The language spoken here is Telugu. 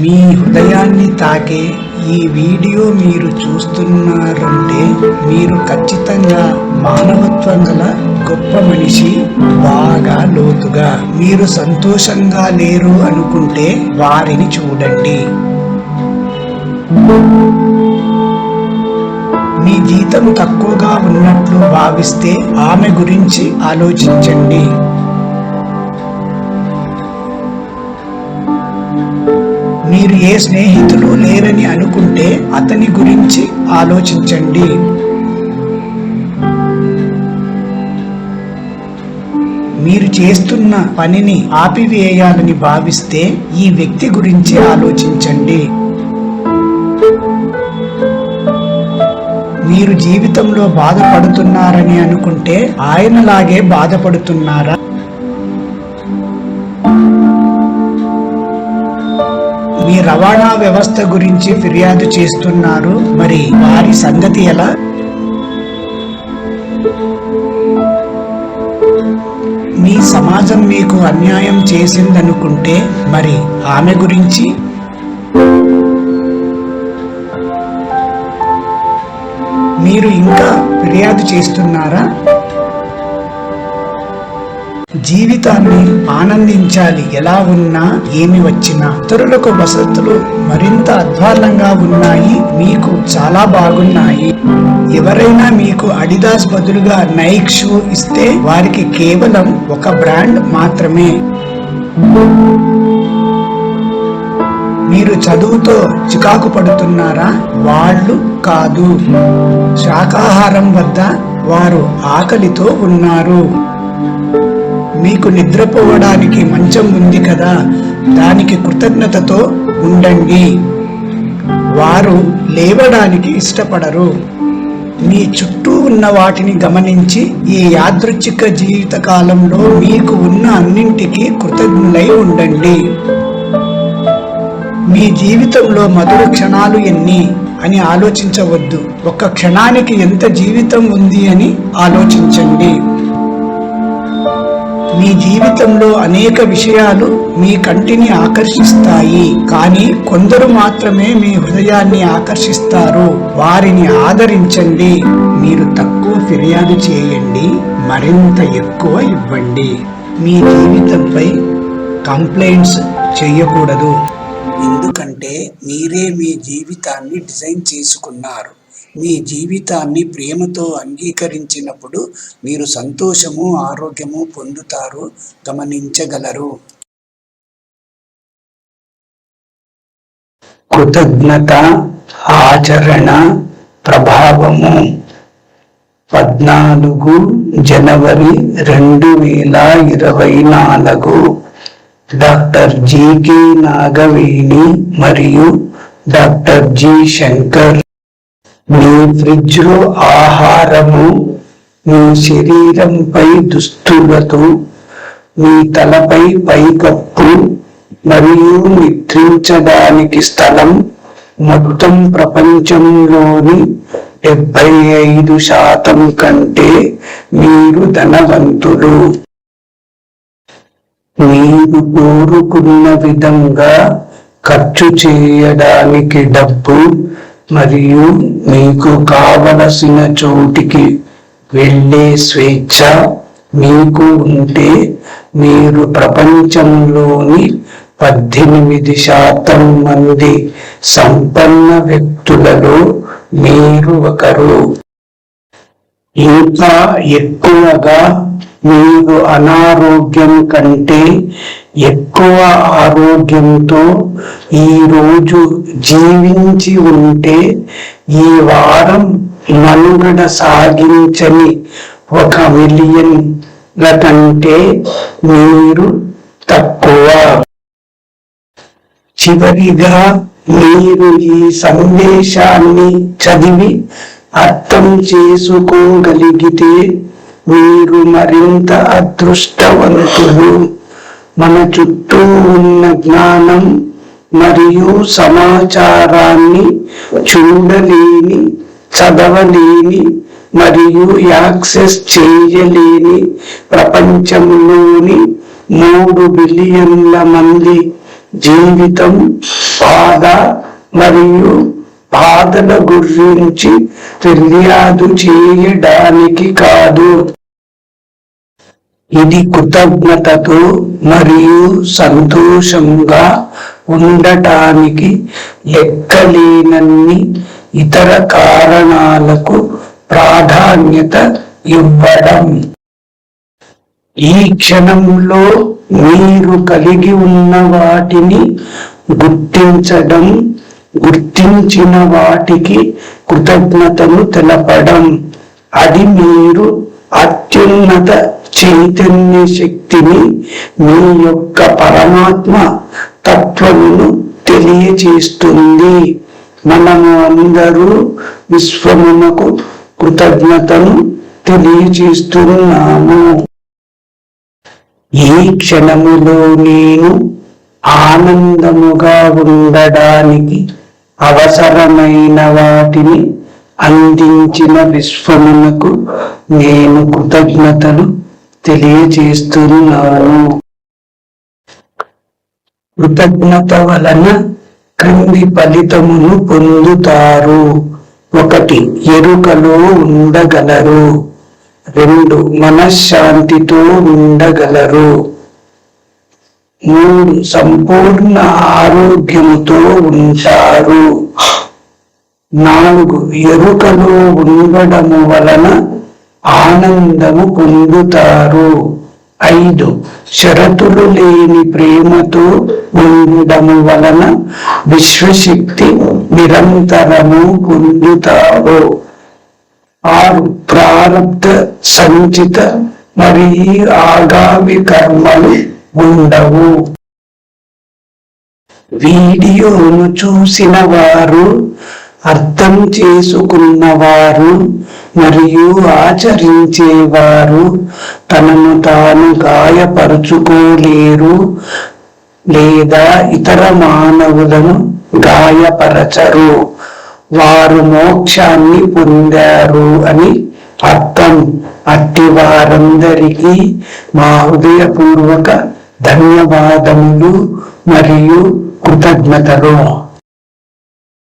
మీ హృదయాన్ని తాకే ఈ వీడియో మీరు చూస్తున్నారంటే మీరు ఖచ్చితంగా మానవత్వం గల గొప్ప మనిషి బాగా లోతుగా. మీరు సంతోషంగా లేరు అనుకుంటే వారిని చూడండి. మీ జీతం తక్కువగా ఉన్నట్లు భావిస్తే ఆమె గురించి ఆలోచించండి. మీరు ఏ స్నేహితులు లేరని అనుకుంటే అతని గురించి ఆలోచించండి. మీరు చేస్తున్న పనిని ఆపివేయాలని భావిస్తే ఈ వ్యక్తి గురించి ఆలోచించండి. మీరు జీవితంలో బాధపడుతున్నారని అనుకుంటే ఆయనలాగే బాధపడుతున్నారా? మీ రవాణా వ్యవస్థ గురించి ఫిర్యాదు చేస్తున్నారు. మరి వారి సంగతి ఎలా? మీ సమాజం మీకు అన్యాయం చేసిందనుకుంటే మరి ఆమె గురించి? మీరు ఇంకా ఫిర్యాదు చేస్తున్నారా? జీవితాన్ని ఆనందించాలి. ఎలా ఉన్నా ఏమి వచ్చినా. ఇతరులకు వసతులు మరింత అధ్వాన్నంగా ఉన్నాయి. మీకు చాలా బాగున్నాయి. ఎవరైనా మీకు అడిదాస్ బదులుగా నైక్ షూ ఇస్తే వారికి కేవలం ఒక బ్రాండ్ మాత్రమే. మీరు చదువుతో చికాకు పడుతున్నారా? వాళ్ళు కాదు. శాకాహారం వద్ద వారు ఆకలితో ఉన్నారు. మీకు నిద్రపోవడానికి మంచం ఉంది కదా దానికి కృతజ్ఞతతో ఉండండి. వారు లేవడానికి ఇష్టపడరు. మీ చుట్టూ ఉన్న వాటిని గమనించి ఈ యాదృచ్ఛిక జీవితకాలంలో మీకు ఉన్న అన్నింటికీ కృతజ్ఞులై ఉండండి. మీ జీవితంలో మధుర క్షణాలు ఎన్ని అని ఆలోచించవద్దు. ఒక క్షణానికి ఎంత జీవితం ఉంది అని ఆలోచించండి. మీ జీవితంలో అనేక విషయాలు మీ కంటిని ఆకర్షిస్తాయి. కానీ కొందరు మాత్రమే మీ హృదయాన్ని ఆకర్షిస్తారు. వారిని ఆదరించండి. మీరు తక్కువ ఫిర్యాదు చేయండి. మరింత ఎక్కువ ఇవ్వండి. మీ జీవితంపై కంప్లైంట్స్ చేయకూడదు. ఎందుకంటే మీరే మీ జీవితాన్ని డిజైన్ చేసుకున్నారు. మీ జీవితాన్ని ప్రేమతో అంగీకరించినప్పుడు మీరు సంతోషము ఆరోగ్యము పొందుతారు గమనించగలరు. కృతజ్ఞత ఆచరణ ప్రభావము. పద్నాలుగు జనవరి రెండు వేల ఇరవై నాలుగు. డాక్టర్ జికే నాగవేణి మరియు డాక్టర్ జి శంకర్. మీ ఫ్రిడ్జ్లో ఆహారము మీ శరీరంపై దుస్తులతో మీ తలపై పైకప్పు మరియు నిద్రించడానికి స్థలం మొత్తం ప్రపంచంలోని డెబ్బై ఐదు శాతం కంటే మీరు ధనవంతులు. మీరు కోరుకున్న విధంగా ఖర్చు చేయడానికి డబ్బు మరియు మీకు కావలసిన చోటికి వెళ్ళే స్వేచ్ఛ మీకు ఉంటే మీరు ప్రపంచంలోని పద్దెనిమిది శాతం మంది సంపన్న వ్యక్తులలో మీరు ఒకరు. ఇంకా ఎక్కువగా మీరు అనారోగ్యం కంటే ఎక్కువ ఆరోగ్యంతో ఈరోజు జీవించి ఉంటే ఈ వారం మనుగడ సాగించని ఒక మిలియన్ల కంటే మీరు తక్కువ. చివరిగా మీరు ఈ సందేశాన్ని చదివి అర్థం చేసుకోగలిగితే మీరు మరింత అదృష్టవంతులు. మన చుట్టూ ఉన్న జ్ఞానం మరియు సమాచారాన్ని చూడలేని చదవలేని మరియు యాక్సెస్ చేయలేని ప్రపంచంలోని మూడు బిలియన్ల మంది జీవితం బాధ మరియు బాధల గురించి ఫిర్యాదు చేయడానికి కాదు. ఇది కృతజ్ఞతతో మరియు సంతోషంగా ఉండటానికి లెక్కలేనన్ని ఇతర కారణాలకు ప్రాధాన్యత ఇవ్వడం. ఈ క్షణంలో మీరు కలిగి ఉన్న వాటిని గుర్తించడం గుర్తించిన వాటికి కృతజ్ఞతలు తెలపడం. అది మీరు అత్యున్నత చైతన్య శక్తిని మీ యొక్క పరమాత్మ తత్వమును తెలియచేస్తుంది. మనము అందరూ విశ్వమునకు కృతజ్ఞతను తెలియచేస్తున్నాము. ఈ క్షణములో నేను ఆనందముగా ఉండడానికి అవసరమైన వాటిని అందించిన విశ్వమునకు నేను కృతజ్ఞతలు తెలియజేస్తున్నాను. కృతజ్ఞత వలన క్రింది ఫలితమును పొందుతారు. ఒకటి ఎరుకలో ఉండగలరు. రెండు మనశ్శాంతితో ఉండగలరు. మూడు సంపూర్ణ ఆరోగ్యముతో ఉంటారు నాలుగు ఎరుకలో ఉండడము వలన ఆనందము పొందుతారు. ఐదు షరతులు లేని ప్రేమతో ఉండడము వలన విశ్వశక్తి నిరంతరము పొందుతారు. ఆరు ప్రారంభ సంచిత మరియు ఆగామి కర్మలు ఉండవు. వీడియోను చూసిన వారు అర్థం చేసుకున్నవారు మరియు ఆచరించేవారు తనను తాను గాయపరుచుకోలేరు లేదా ఇతర మానవులను గాయపరచరు. వారు మోక్షాన్ని పొందారు అని అర్థం. అట్టి వారందరికీ మా హృదయపూర్వక ధన్యవాదములు మరియు కృతజ్ఞతలు.